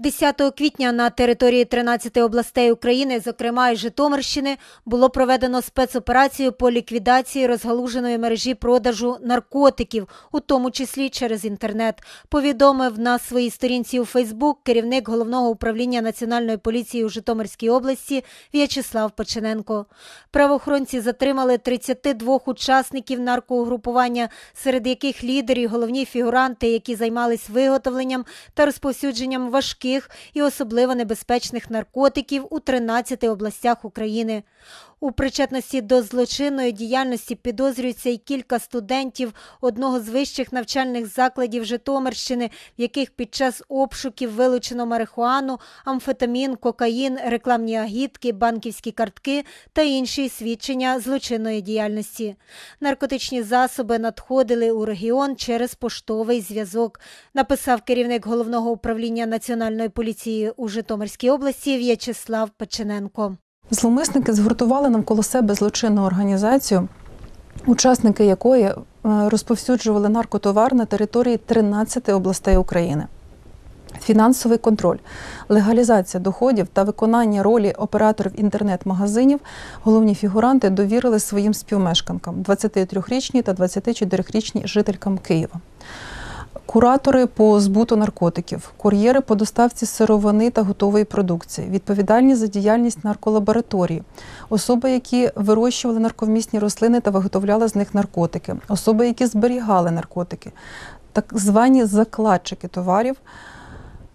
10 квітня на території 13 областей України, зокрема і Житомирщини, було проведено спецоперацію по ліквідації розгалуженої мережі продажу наркотиків, у тому числі через інтернет. Повідомив на своїй сторінці у Фейсбук керівник головного управління національної поліції у Житомирській області В'ячеслав Печененко. Правоохоронці затримали 32 учасників наркоугрупування, серед яких лідери і головні фігуранти, які займались виготовленням та розповсюдженням важких і особливо небезпечних наркотиків у 13 областях України. У причетності до злочинної діяльності підозрюються й кілька студентів одного з вищих навчальних закладів Житомирщини, в яких під час обшуків вилучено марихуану, амфетамін, кокаїн, рекламні агітки, банківські картки та інші свідчення злочинної діяльності. Наркотичні засоби надходили у регіон через поштовий зв'язок, написав керівник головного управління національної поліції у Житомирській області В'ячеслав Печененко. Зловмисники згуртували навколо себе злочинну організацію, учасники якої е, розповсюджували наркотовар на території 13 областей України. Фінансовий контроль, легалізація доходів та виконання ролі операторів інтернет-магазинів головні фігуранти довірили своїм співмешканкам 23-річній та 24-річній жителькам Києва куратори по збуту наркотиків, кур'єри по доставці сировини та готової продукції, відповідальні за діяльність нарколабораторії, особи, які вирощували нарковмісні рослини та виготовляли з них наркотики, особи, які зберігали наркотики, так звані закладчики товарів.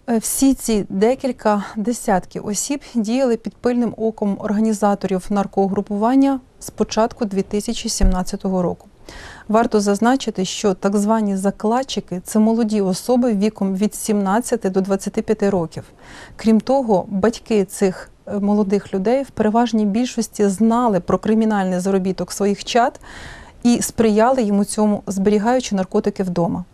Е, всі ці декілька десятків осіб діяли під пильним оком організаторів наркоугрупування з початку 2017 року. Варто зазначити, що так звані закладчики це молоді особи віком від 17 до 25 років. Крім того, батьки цих е, молодих людей в переважній більшості знали про кримінальний заробіток своїх чад і сприяли йому цьому, зберігаючи наркотики вдома.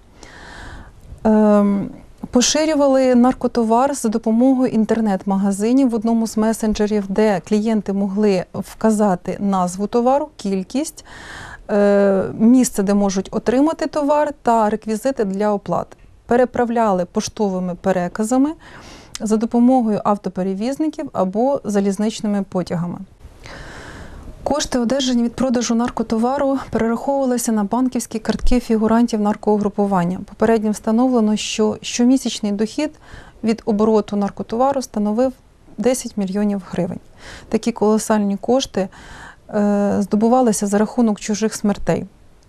Ем, Поширювали наркотовар за допомогою інтернет-магазинів в одному з месенджерів, де клієнти могли вказати назву товару, кількість, місце, де можуть отримати товар, та реквізити для оплати. Переправляли поштовими переказами за допомогою автоперевізників або залізничними потягами. Кошти, одержані від продажу наркотовару, перераховувалися на банківські картки фігурантів наркоугрупування. Попередньо встановлено, що щомісячний дохід від обороту наркотовару становив 10 мільйонів гривень. Такі колосальні кошти Е, здобувалися за рахунок чужих смертей.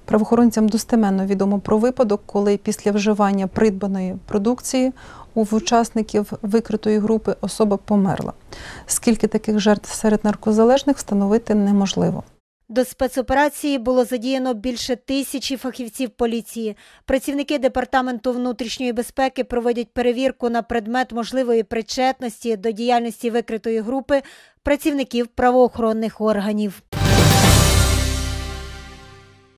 Правоохоронцям достеменно відомо про випадок, коли після вживання придбаної продукції у учасників викритої групи особа померла. Скільки таких жертв серед наркозалежних встановити неможливо. До спецоперації було задіяно більше тисячі фахівців поліції. Працівники департаменту внутрішньої безпеки проводять перевірку на предмет можливої причетності до діяльності викритої групи працівників правоохоронних органів.